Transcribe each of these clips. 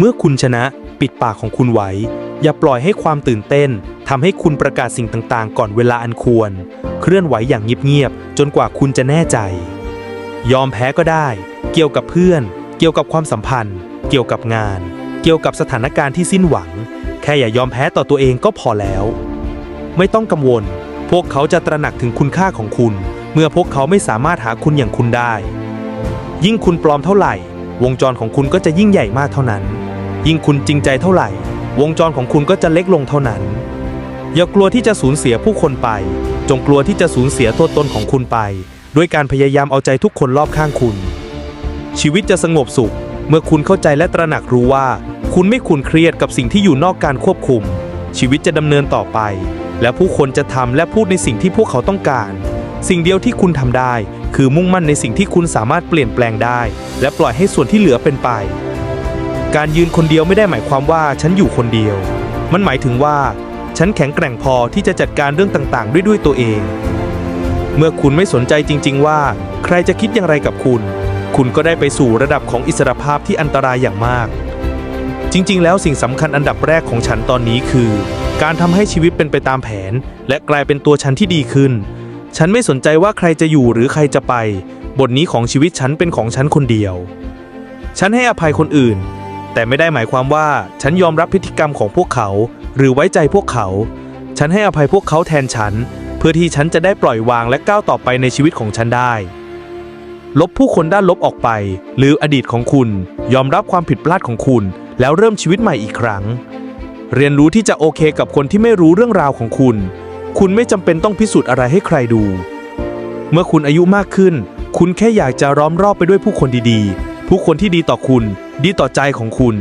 เมื่อคุณชนะปิดปากของคุณไว้ อย่าปล่อยให้ความตื่นเต้นทำให้คุณประกาศสิ่งต่างๆ ก่อนเวลาอันควร เคลื่อนไหวอย่างเงียบๆจนกว่าคุณจะแน่ใจ ยอมแพ้ก็ได้ เกี่ยวกับเพื่อน เกี่ยวกับความสัมพันธ์ เกี่ยวกับงาน เกี่ยวกับสถานการณ์ที่สิ้นหวัง แค่อย่ายอมแพ้ต่อตัวเองก็พอแล้ว ไม่ต้องกังวล พวกเขาจะตระหนักถึงคุณค่าของคุณ เมื่อพวกเขาไม่สามารถหาคุณอย่างคุณได้ ยิ่งคุณปลอมเท่าไหร่ วงจรของคุณก็จะยิ่งใหญ่มากเท่านั้น ยิ่งคุณจริงใจเท่าไหร่ วงจรของคุณก็จะเล็กลงเท่านั้น อย่ากลัวที่จะสูญเสียผู้คนไป จงกลัวที่จะสูญเสียตัวตนของคุณไป ด้วยการพยายามเอาใจทุกคนรอบข้างคุณ ชีวิตจะสงบสุข เมื่อคุณเข้าใจและตระหนักรู้ว่า คุณไม่ขุนเครียดกับสิ่งที่อยู่นอกการควบคุม ชีวิตจะดำเนินต่อไป และผู้คนจะทำและพูดในสิ่งที่พวกเขาต้องการ สิ่งเดียวที่คุณทำได้ คือมุ่งมั่นในสิ่งที่คุณสามารถเปลี่ยนแปลงได้ และปล่อยให้ส่วนที่เหลือเป็นไป การยืนคนเดียวไม่ได้หมายความว่าฉันอยู่คนเดียว มันหมายถึงว่า ฉันแข็งแกร่งพอที่จะจัดการเรื่องต่างๆ ด้วยด้วยตัวเอง เมื่อคุณไม่สนใจจริง ๆ ว่า ใครจะคิดอย่างไรกับคุณ คุณก็ได้ไปสู่ระดับของอิสรภาพที่อันตรายอย่างมาก จริง ๆ แล้วสิ่งสำคัญอันดับแรกของฉันตอนนี้คือ การทำให้ชีวิตเป็นไปตามแผน และกลายเป็นตัวฉันที่ดีขึ้น ฉันไม่สนใจว่าใครจะอยู่หรือใครจะไป บทนี้ของชีวิตฉันเป็นของฉันคนเดียว ฉันให้อภัยคนอื่น แต่ไม่ได้หมายความว่าฉันยอมรับพฤติกรรมของพวกเขา หรือไว้ใจพวกเขา ฉันให้อภัยพวกเขาแทนฉัน เพื่อที่ฉันจะได้ปล่อยวางและก้าวต่อไปในชีวิตของฉันได้ ลบผู้คนด้านลบออกไป หรืออดีตของคุณ ยอมรับความผิดพลาดของคุณ แล้วเริ่มชีวิตใหม่อีกครั้ง เรียนรู้ที่จะโอเคกับคนที่ไม่รู้เรื่องราวของคุณ คุณไม่จำเป็นต้องพิสูจน์อะไรให้ใครดู เมื่อคุณอายุมากขึ้น คุณแค่อยากจะล้อมรอบไปด้วยผู้คนดีๆ ผู้คนที่ดีต่อคุณ ดีต่อใจของคุณ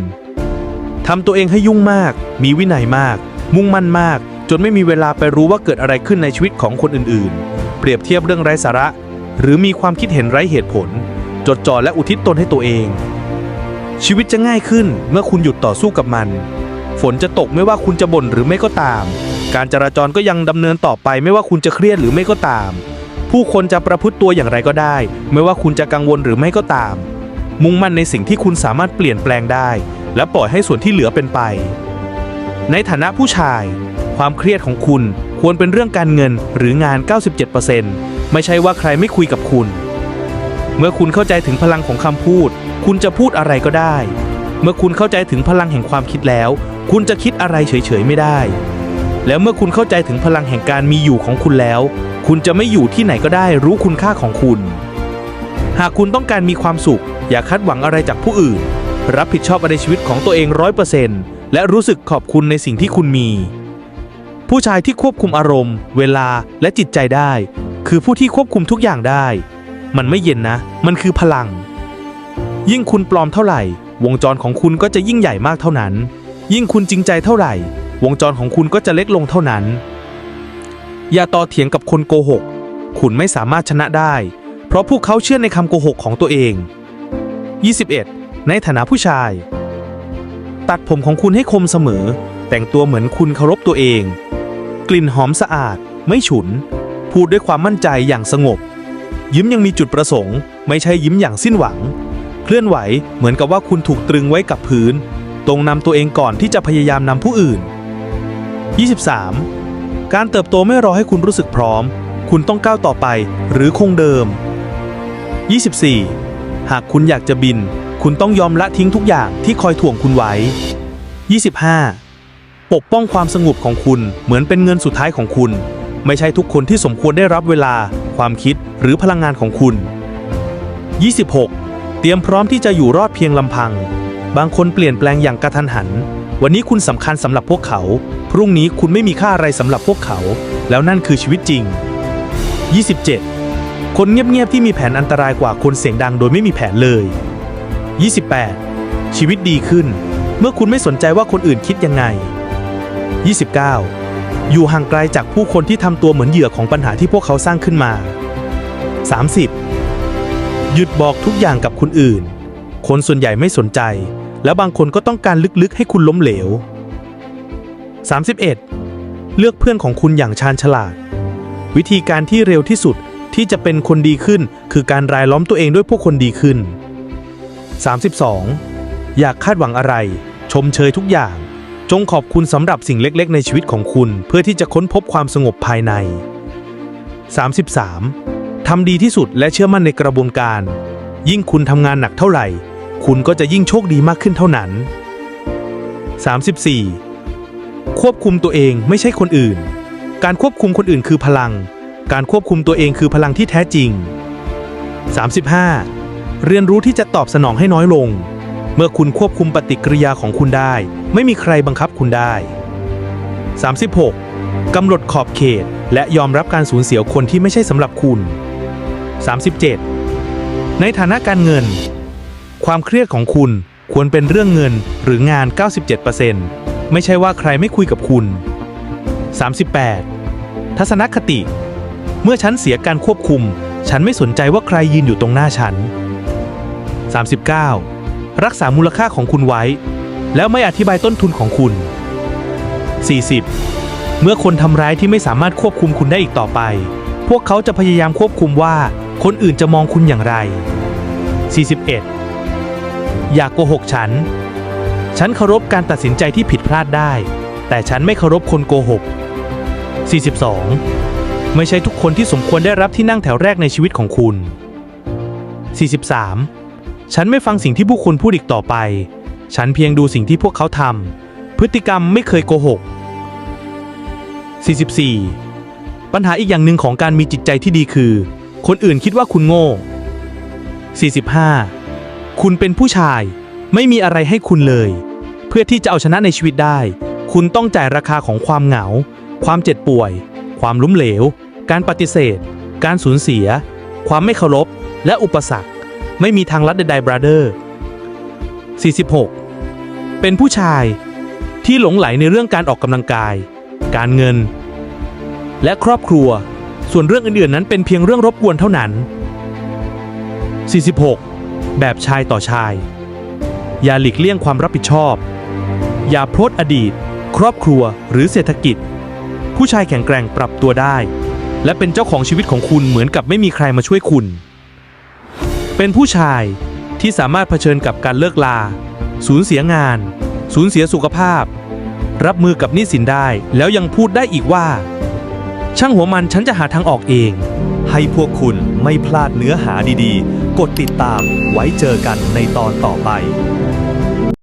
ทำตัวเองให้ยุ่งมาก มีวินัยมาก มุ่งมั่นมาก จนไม่มีเวลาไปรู้ว่าเกิดอะไรขึ้นในชีวิตของคนอื่นๆ เปรียบเทียบเรื่องไร้สาระ หรือมีความคิดเห็นไร้เหตุผล จดจ่อและอุทิศตนให้ตัวเอง ชีวิตจะง่ายขึ้นเมื่อคุณหยุดต่อสู้กับมัน ฝนจะตกไม่ว่าคุณจะบ่นหรือไม่ก็ตาม การจราจรก็ยังดำเนินต่อไปไม่ว่าคุณจะเครียดหรือไม่ก็ตาม ผู้คนจะประพฤติตัวอย่างไรก็ได้ ไม่ว่าคุณจะกังวลหรือไม่ก็ตาม มุ่งมั่นในสิ่งที่คุณสามารถเปลี่ยนแปลงได้ และปล่อยให้ส่วนที่เหลือเป็นไป ในฐานะผู้ชาย ความเครียดของคุณควรเป็นเรื่องการเงินหรืองาน 97%ไม่ใช่ว่าใครไม่คุยกับคุณ เมื่อคุณเข้าใจถึงพลังของคำพูด คุณจะพูดอะไรก็ได้ เมื่อคุณเข้าใจถึงพลังแห่งความคิดแล้ว คุณจะคิดอะไรเฉยๆไม่ได้ แล้วเมื่อคุณเข้าใจถึงพลังแห่งการมีอยู่ของคุณแล้ว คุณจะไม่อยู่ที่ไหนก็ได้รู้คุณค่าของคุณ หากคุณต้องการมีความสุข อย่าคาดหวังอะไรจากผู้อื่น รับผิดชอบในชีวิตของตัวเองร้อยเปอร์เซ็นต์และรู้สึกขอบคุณในสิ่งที่คุณมี ผู้ชายที่ควบคุมอารมณ์ เวลาและจิตใจได้ คือผู้ที่ควบคุมทุกอย่างได้ มันไม่เย็นนะ มันคือพลัง ยิ่งคุณปลอมเท่าไหร่ วงจรของคุณก็จะยิ่งใหญ่มากเท่านั้น ยิ่งคุณจริงใจเท่าไหร่ วงจรของคุณก็จะเล็กลงเท่านั้น อย่าต่อเถียงกับคนโกหก คุณไม่สามารถชนะได้ เพราะพวกเขาเชื่อในคำโกหกของตัวเอง 21. ในฐานะผู้ชาย ตัดผมของคุณให้คมเสมอ แต่งตัวเหมือนคุณเคารพตัวเอง กลิ่นหอมสะอาด ไม่ฉุน พูดด้วยความมั่นใจอย่างสงบ ยิ้มยังมีจุดประสงค์ ไม่ใช่ยิ้มอย่างสิ้นหวัง เคลื่อนไหวเหมือนกับว่าคุณถูกตรึงไว้กับพื้น ตรงนำตัวเองก่อนที่จะพยายามนำผู้อื่น 23. การเติบโตไม่รอให้คุณรู้สึกพร้อม คุณต้องก้าวต่อไปหรือคงเดิม 24. หากคุณอยากจะบิน คุณต้องยอมละทิ้งทุกอย่างที่คอยถ่วงคุณไว้ 25. ปกป้องความสงบของคุณเหมือนเป็นเงินสุดท้ายของคุณ ไม่ใช่ทุกคนที่สมควรได้รับเวลา ความคิดหรือพลังงานของคุณ 26. เตรียมพร้อมที่จะอยู่รอดเพียงลำพัง บางคนเปลี่ยนแปลงอย่างกระทันหัน วันนี้คุณสำคัญสำหรับพวกเขา พรุ่งนี้คุณไม่มีค่าอะไรสำหรับพวกเขา แล้วนั่นคือชีวิตจริง 27. คนเงียบๆที่มีแผนอันตรายกว่าคนเสียงดังโดยไม่มีแผนเลย 28. ชีวิตดีขึ้น เมื่อคุณไม่สนใจว่าคนอื่นคิดยังไง 29. อยู่ห่างไกลจากผู้คนที่ทำตัวเหมือนเหยื่อของปัญหาที่พวกเขาสร้างขึ้นมา 30. หยุดบอกทุกอย่างกับคนอื่น คนส่วนใหญ่ไม่สนใจ แล้วบางคนก็ต้องการลึกๆให้คุณล้มเหลว 31. เลือกเพื่อนของคุณอย่างชาญฉลาด วิธีการที่เร็วที่สุด ที่จะเป็นคนดีขึ้น คือการรายล้อมตัวเองด้วยพวกคนดีขึ้น 32. อยากคาดหวังอะไร ชมเชยทุกอย่าง จงขอบคุณสำหรับสิ่งเล็กๆ ในชีวิตของคุณ เพื่อที่จะค้นพบความสงบภายใน 33. ทำดีที่สุดและเชื่อมั่นในกระบวนการ ยิ่งคุณทำงานหนักเท่าไหร่ คุณก็จะยิ่งโชคดีมากขึ้นเท่านั้น 34. ควบคุมตัวเองไม่ใช่คนอื่น การควบคุมคนอื่นคือพลัง การควบคุมตัวเองคือพลังที่แท้จริง 35. เรียนรู้ที่จะตอบสนองให้น้อยลง เมื่อคุณควบคุมปฏิกิริยาของคุณได้ ไม่มีใครบังคับคุณได้ 36. กำหนดขอบเขต และยอมรับการสูญเสียคนที่ไม่ใช่สำหรับคุณ 37. ในฐานะการเงิน ความเครียดของคุณควรเป็นเรื่องเงินหรืองาน 97%ไม่ใช่ว่าใครไม่คุยกับคุณ 38. ทัศนคติ มื่อฉันเสียการควบคุม ฉันไม่สนใจว่าใครยืนอยู่ตรงหน้าฉัน 39. รักษามูลค่าของคุณไว้ แล้วไม่อธิบายต้นทุนของคุณ 40. เมื่อคนทำร้ายที่ไม่สามารถควบคุมคุณได้อีกต่อไป พวกเขาจะพยายามควบคุมว่าคนอื่นจะมองคุณอย่างไร 41. อย่ากโกหกฉัน ฉันเคารพการตัดสินใจที่ผิดพลาดได้ แต่ฉันไม่เคารพคนโกหก 42. ไม่ใช่ทุกคนที่สมควรได้รับที่นั่งแถวแรกในชีวิตของคุณ 43. ฉันไม่ฟังสิ่งที่ผู้คนพูดอีกต่อไป ฉันเพียงดูสิ่งที่พวกเขาทำ พฤติกรรมไม่เคยโกหก 44. ปัญหาอีกอย่างหนึ่งของการมีจิตใจที่ดีคือ คนอื่นคิดว่าคุณโง่ 45. คุณเป็นผู้ชาย ไม่มีอะไรให้คุณเลย เพื่อที่จะเอาชนะในชีวิตได้ คุณต้องจ่ายราคาของความเหงา ความเจ็บป่วย ความล้มเหลว การปฏิเสธ การสูญเสีย ความไม่เคารพ และอุปสรรค ไม่มีทางลัดใดๆบราเดอร์ 46. เป็นผู้ชายที่หลงไหลในเรื่องการออกกำลังกาย การเงิน และครอบครัว ส่วนเรื่องอื่นๆนั้นเป็นเพียงเรื่องรบกวนเท่านั้น 46. แบบชายต่อชาย อย่าหลีกเลี่ยงความรับผิดชอบ อย่าโพสอดีต ครอบครัวหรือเศรษฐกิจ ผู้ชายแข็งแกร่งปรับตัวได้ และเป็นเจ้าของชีวิตของคุณเหมือนกับไม่มีใครมาช่วยคุณ เป็นผู้ชายที่สามารถเผชิญกับการเลิกลา สูญเสียงาน สูญเสียสุขภาพ รับมือกับหนี้สินได้แล้วยังพูดได้อีกว่า ช่างหัวมันฉันจะหาทางออกเอง ให้พวกคุณไม่พลาดเนื้อหาดีๆ กดติดตามไว้เจอกันในตอนต่อไป